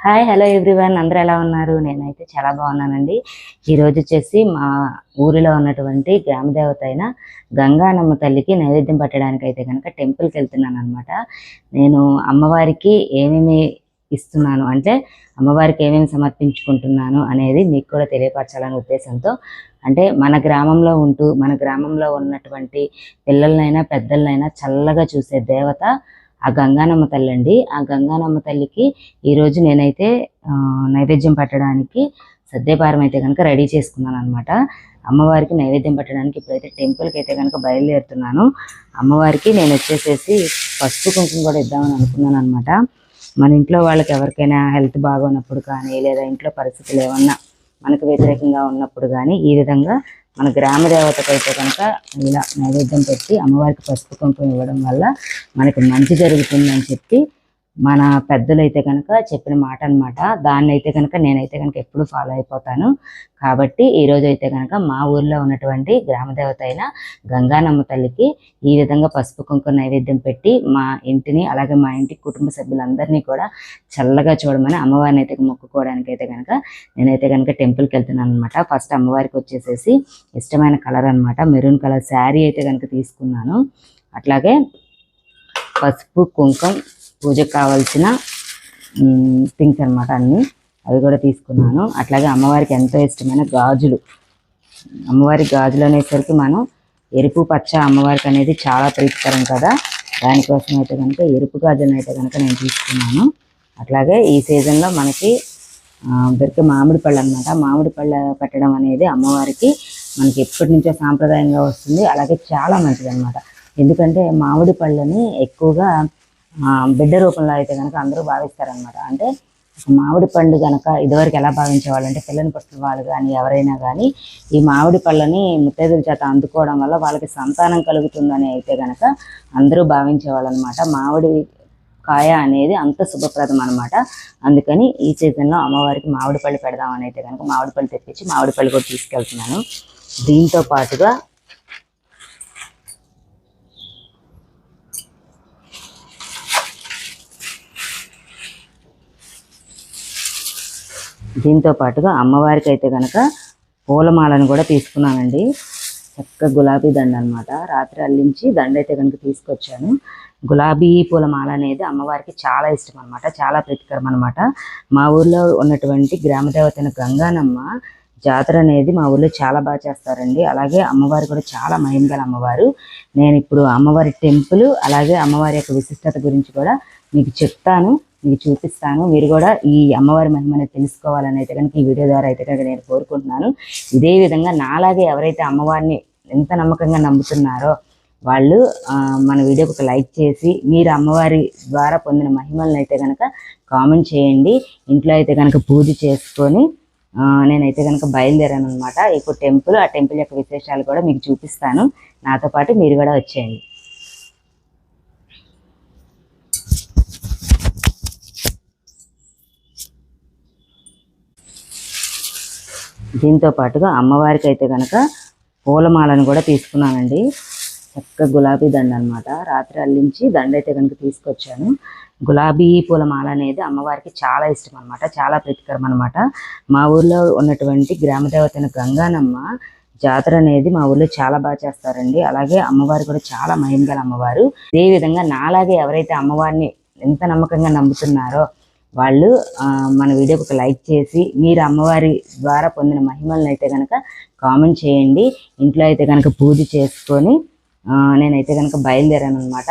Hi hello everyone. అందరూ ఎలా ఉన్నారు? నేనైతే చాలా బాగున్నానండి. ఈరోజు వచ్చేసి మా ఊరిలో ఉన్నటువంటి గ్రామదేవత అయిన గంగానమ్మ తల్లికి నైవేద్యం పట్టడానికి అయితే కనుక టెంపుల్కి వెళ్తున్నాను అనమాట నేను అమ్మవారికి ఏమేమి ఇస్తున్నాను అంటే అమ్మవారికి ఏమేమి సమర్పించుకుంటున్నాను అనేది మీకు కూడా తెలియపరచాలనే ఉద్దేశంతో అంటే మన గ్రామంలో ఉంటూ మన గ్రామంలో ఉన్నటువంటి పిల్లలనైనా పెద్దలనైనా చల్లగా చూసే దేవత ఆ గంగానమ్మ తల్లి అండి ఆ గంగానమ్మ తల్లికి ఈరోజు నేనైతే నైవేద్యం పట్టడానికి సద్యపారం అయితే కనుక రెడీ చేసుకున్నాను అనమాట అమ్మవారికి నైవేద్యం పెట్టడానికి ఇప్పుడైతే టెంపుల్కి అయితే కనుక బయలుదేరుతున్నాను. అమ్మవారికి నేను వచ్చేసేసి పసుపు కుంకుమ కూడా ఇద్దామని అనుకున్నాను అనమాట మన ఇంట్లో వాళ్ళకి ఎవరికైనా హెల్త్ బాగున్నప్పుడు కానీ లేదా ఇంట్లో పరిస్థితులు ఏమన్నా మనకు వ్యతిరేకంగా ఉన్నప్పుడు కానీ ఈ విధంగా మన గ్రామ దేవతకు అయితే కనుక ఇలా నైవేద్యం పెట్టి అమ్మవారికి పసుపు కుంకుమ ఇవ్వడం వల్ల మనకి మంచి జరుగుతుందని చెప్పి మన పెద్దలు అయితే కనుక చెప్పిన మాట అనమాట దాన్ని అయితే కనుక నేనైతే కనుక ఎప్పుడు ఫాలో అయిపోతాను. కాబట్టి ఈరోజు అయితే కనుక మా ఊర్లో ఉన్నటువంటి గ్రామ దేవత అయిన గంగానమ్మ తల్లికి ఈ విధంగా పసుపు కుంకుమ నైవేద్యం పెట్టి మా ఇంటిని అలాగే మా ఇంటి కుటుంబ సభ్యులందరినీ కూడా చల్లగా చూడమని అమ్మవారిని అయితే మొక్కుకోవడానికి అయితే కనుక నేనైతే కనుక టెంపుల్కి వెళ్తున్నాను అనమాట ఫస్ట్ అమ్మవారికి వచ్చేసేసి ఇష్టమైన కలర్ అనమాట మెరూన్ కలర్ శారీ అయితే కనుక తీసుకున్నాను. అట్లాగే పసుపు కుంకుమ పూజకు కావాల్సిన థింగ్స్ అన్నమాట అన్నీ. అవి కూడా తీసుకున్నాను. అట్లాగే అమ్మవారికి ఎంతో ఇష్టమైన గాజులు. అమ్మవారి గాజులు అనేసరికి మనం ఎరుపు పచ్చ అమ్మవారికి అనేది చాలా ప్రీతికరం కదా. దానికోసం అయితే కనుక ఎరుపు గాజులను అయితే కనుక నేను తీసుకున్నాను. అట్లాగే ఈ సీజన్లో మనకి దొరికే మామిడి పళ్ళు అనమాట మామిడి పళ్ళ పెట్టడం అనేది అమ్మవారికి మనకి ఎప్పటి నుంచో సాంప్రదాయంగా వస్తుంది. అలాగే చాలా మంచిది అనమాట ఎందుకంటే మామిడి పళ్ళని ఎక్కువగా బిడ్డ రూపంలో అయితే కనుక అందరూ భావిస్తారనమాట అంటే మామిడి పండు కనుక ఇదివరకు ఎలా భావించేవాళ్ళు అంటే పిల్లని పుట్టిన వాళ్ళు కానీ ఎవరైనా కానీ ఈ మామిడి పళ్ళని ముత్తైదుల చేత అందుకోవడం వల్ల వాళ్ళకి సంతానం కలుగుతుందని అయితే కనుక అందరూ భావించేవాళ్ళు అనమాట మామిడి కాయ అనేది అంత శుభప్రదం అనమాట అందుకని ఈ సీజన్లో అమ్మవారికి మామిడి పళ్ళు పెడదామని అయితే కనుక మామిడి పళ్ళు తెప్పించి మామిడి పళ్ళు కూడా తీసుకెళ్తున్నాను. దీంతో పాటుగా దీంతో పాటుగా అమ్మవారికి అయితే కనుక పూలమాలను కూడా తీసుకున్నానండి. చక్క గులాబీ దండ అనమాట రాత్రి అల్లించి దండ అయితే కనుక తీసుకొచ్చాను. గులాబీ పూలమాల అనేది అమ్మవారికి చాలా ఇష్టం అనమాట చాలా ప్రీతికరం అనమాట మా ఊర్లో ఉన్నటువంటి గ్రామదేవతైన గంగానమ్మ జాతర అనేది మా ఊర్లో చాలా బాగా చేస్తారండి. అలాగే అమ్మవారు కూడా చాలా మహిమగల అమ్మవారు. నేను ఇప్పుడు అమ్మవారి టెంపుల్ అలాగే అమ్మవారి యొక్క విశిష్టత గురించి కూడా మీకు చెప్తాను. మీకు చూపిస్తాను. మీరు కూడా ఈ అమ్మవారి మహిమని తెలుసుకోవాలని అయితే కనుక ఈ వీడియో ద్వారా అయితే కనుక నేను కోరుకుంటున్నాను. ఇదే విధంగా నాలాగే ఎవరైతే అమ్మవారిని ఎంత నమ్మకంగా నమ్ముతున్నారో వాళ్ళు మన వీడియోకి ఒక లైక్ చేసి మీరు అమ్మవారి ద్వారా పొందిన మహిమలను అయితే కనుక కామెంట్ చేయండి. ఇంట్లో అయితే కనుక పూజ చేసుకొని నేనైతే కనుక బయలుదేరాను అనమాట ఇప్పుడు టెంపుల్ ఆ టెంపుల్ యొక్క విశేషాలు కూడా మీకు చూపిస్తాను. నాతో పాటు మీరు కూడా వచ్చేయండి. దీంతో పాటుగా అమ్మవారికి అయితే కనుక పూలమాలను కూడా తీసుకున్నానండి. చక్క గులాబీ దండ అనమాట రాత్రి అల్లించి దండ అయితే కనుక తీసుకొచ్చాను. గులాబీ పూలమాల అనేది అమ్మవారికి చాలా ఇష్టం అనమాట చాలా ప్రీతికరం అనమాట మా ఊర్లో ఉన్నటువంటి గ్రామదేవతైన గంగానమ్మ జాతర అనేది మా ఊర్లో చాలా బాగా చేస్తారండి. అలాగే అమ్మవారు కూడా చాలా మహిమగల అమ్మవారు. ఇదే విధంగా నాలాగే ఎవరైతే అమ్మవారిని ఎంత నమ్మకంగా నమ్ముతున్నారో వాళ్ళు మన వీడియోకి ఒక లైక్ చేసి మీరు అమ్మవారి ద్వారా పొందిన మహిమలను అయితే కనుక కామెంట్ చేయండి. ఇంట్లో అయితే కనుక పూజ చేసుకొని నేనైతే కనుక బయలుదేరాను అనమాట